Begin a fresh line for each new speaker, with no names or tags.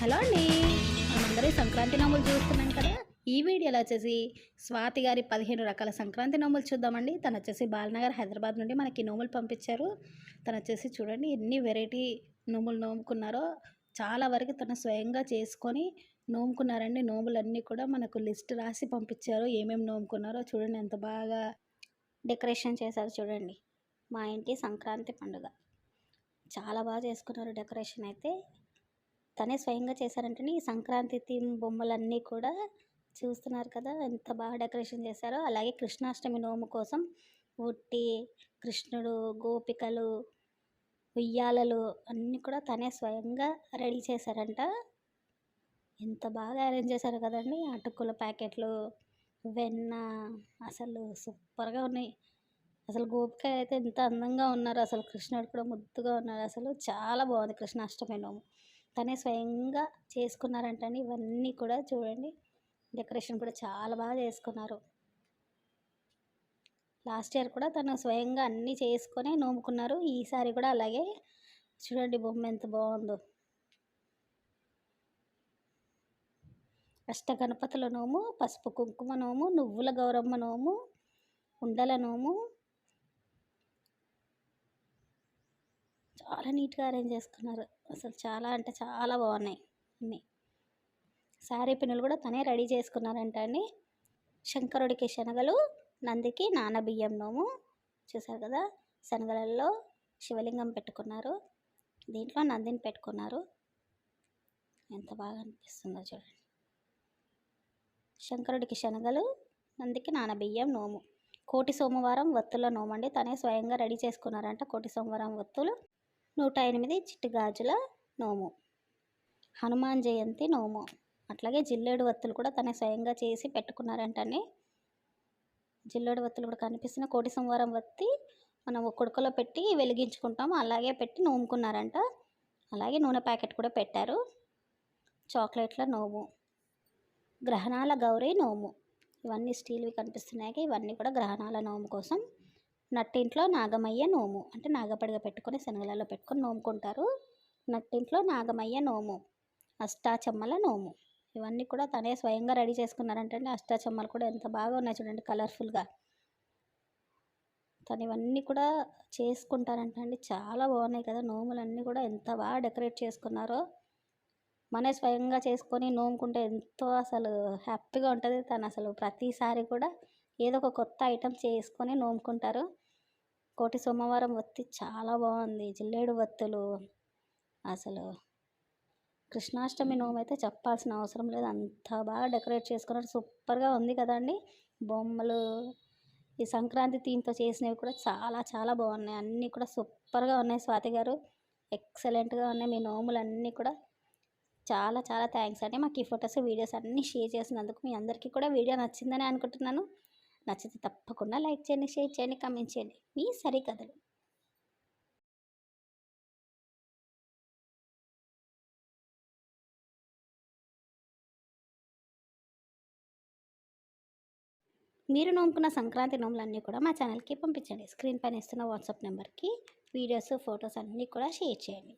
Hello అండి. మనందరూ సంక్రాంతి నోములు చూస్తున్నాం కదా. ఈ వీడియోలో వచ్చేసి? స్వాతి గారి పదిహేను రకాల సంక్రాంతి నోములు చూద్దామండి. తను వచ్చేసి బాలనగర్ హైదరాబాద్ నుండి మనకి నోములు పంపించారు. తను వచ్చేసి చూడండి ఎన్ని వెరైటీ నోములు నోముకున్నారో. చాలా వరకు తను స్వయంగా చేసుకొని నోముకున్నారండి. నోములన్నీ కూడా మనకు లిస్ట్ రాసి పంపించారు. ఏమేమి నోముకున్నారో చూడండి. ఎంత బాగా డెకరేషన్ చేశారు చూడండి. మా ఇంటి సంక్రాంతి పండుగ. చాలా బాగా చేసుకున్నారు డెకరేషన్ అయితే. తనే స్వయంగా చేశారంటే ఈ సంక్రాంతి థీమ్ బొమ్మలన్నీ కూడా చూస్తున్నారు కదా ఎంత బాగా డెకరేషన్ చేశారో. అలాగే కృష్ణాష్టమి నోము కోసం ఉట్టి కృష్ణుడు గోపికలు ఉయ్యాలలు అన్నీ కూడా తనే స్వయంగా రెడీ చేశారంట. ఎంత బాగా అరేంజ్ చేశారు కదండి అటుకుల ప్యాకెట్లు వెన్న అసలు సూపర్గా ఉన్నాయి. అసలు గోపిక అయితే ఎంత అందంగా ఉన్నారు అసలు కృష్ణుడు కూడా ముద్దుగా ఉన్నారు అసలు చాలా బాగుంది కృష్ణాష్టమి నోము. తనే స్వయంగా చేసుకున్నారంటండి ఇవన్నీ కూడా చూడండి. డెకరేషన్ కూడా చాలా బాగా చేసుకున్నారు. లాస్ట్ ఇయర్ కూడా తను స్వయంగా అన్నీ చేసుకొని నోముకున్నారు. ఈసారి కూడా అలాగే. చూడండి బొమ్మ ఎంత బాగుందో. అష్ట గణపతుల నోము పసుపు కుంకుమ నోము నువ్వుల గౌరమ్మ నోము ఉండల నోము చాలా నీట్గా అరేంజ్ చేసుకున్నారు. అసలు చాలా అంటే చాలా బాగున్నాయి అన్నీ. శారీ పిన్నులు కూడా తనే రెడీ చేసుకున్నారంట అండి. శంకరుడికి శనగలు నందికి నానబియ్యం నోము చూసారు కదా? శనగలలో శివలింగం పెట్టుకున్నారు. దీంట్లో నందిని పెట్టుకున్నారు. ఎంత బాగా అనిపిస్తుందో చూడండి. శంకరుడికి శనగలు నందికి నానబియ్యం నోము. కోటి సోమవారం వత్తుల నోమండి. తనే స్వయంగా రెడీ చేసుకున్నారంట కోటి సోమవారం వత్తులు. నూట ఎనిమిది చిట్టి గాజుల నోము. హనుమాన్ జయంతి నోము. అట్లాగే జిల్లేడు వత్తులు కూడా తనే స్వయంగా చేసి పెట్టుకున్నారంటండి జిల్లేడు వత్తులు కూడా కనిపిస్తున్న కోటి సోమవారం వత్తి మనం కుడుకలో పెట్టి వెలిగించుకుంటాం అలాగే పెట్టి నోముకున్నారంట. అలాగే నూనె ప్యాకెట్ కూడా పెట్టారు. చాక్లెట్ల నోము. గ్రహణాల గౌరీ నోము. ఇవన్నీ స్టీల్వి కనిపిస్తున్నాయి ఇవన్నీ కూడా గ్రహణాల నోము కోసం నట్టింట్లో నాగమయ్య నోము. అంటే నాగపడిగా పెట్టుకొని శనగలలో పెట్టుకొని నోముకుంటారు. నట్టింట్లో నాగమయ్య నోము. అష్టాచమ్మల నోము. ఇవన్నీ కూడా తనే స్వయంగా రెడీ చేసుకున్నారంటే అష్టాచమ్మలు కూడా ఎంత బాగా ఉన్నాయి చూడండి కలర్ఫుల్గా. తను ఇవన్నీ కూడా చేసుకుంటారంట అండి చాలా బాగున్నాయి కదా నోములన్నీ కూడా. ఎంత బాగా డెకరేట్ చేసుకున్నారో. మనే స్వయంగా చేసుకొని నోముకుంటే ఎంతో అసలు హ్యాపీగా ఉంటుంది. తను అసలు ప్రతిసారి కూడా ఏదో ఒక కొత్త ఐటెం చేసుకొని నోముకుంటారు. కోటి సోమవారం వత్తి చాలా బాగుంది. జిల్లేడు వత్తులు. అసలు కృష్ణాష్టమి నోము అయితే చెప్పాల్సిన అవసరం లేదు. అంత బాగా డెకరేట్ చేసుకున్నారు. సూపర్గా ఉంది కదండి. బొమ్మలు ఈ సంక్రాంతి థీమ్తో చేసినవి కూడా చాలా చాలా బాగున్నాయి. అన్నీ కూడా సూపర్గా ఉన్నాయి స్వాతి గారు. ఎక్సలెంట్గా ఉన్నాయి. మీ నోములు అన్నీ కూడా చాలా చాలా థ్యాంక్స్ అండి. మాకు ఈ ఫొటోస్ వీడియోస్ అన్నీ షేర్ చేసినందుకు మీ అందరికీ కూడా వీడియో నచ్చిందని అనుకుంటున్నాను. నచ్చితే తప్పకుండా లైక్ చేయండి షేర్ చేయండి కమెంట్ చేయండి. మీ సరికథలు. మీరు నోముకున్న సంక్రాంతి నోములన్నీ కూడా మా ఛానల్కి పంపించండి. స్క్రీన్ పైన ఇస్తున్న వాట్సాప్ నెంబర్కి వీడియోస్ ఫొటోస్ అన్నీ కూడా షేర్ చేయండి.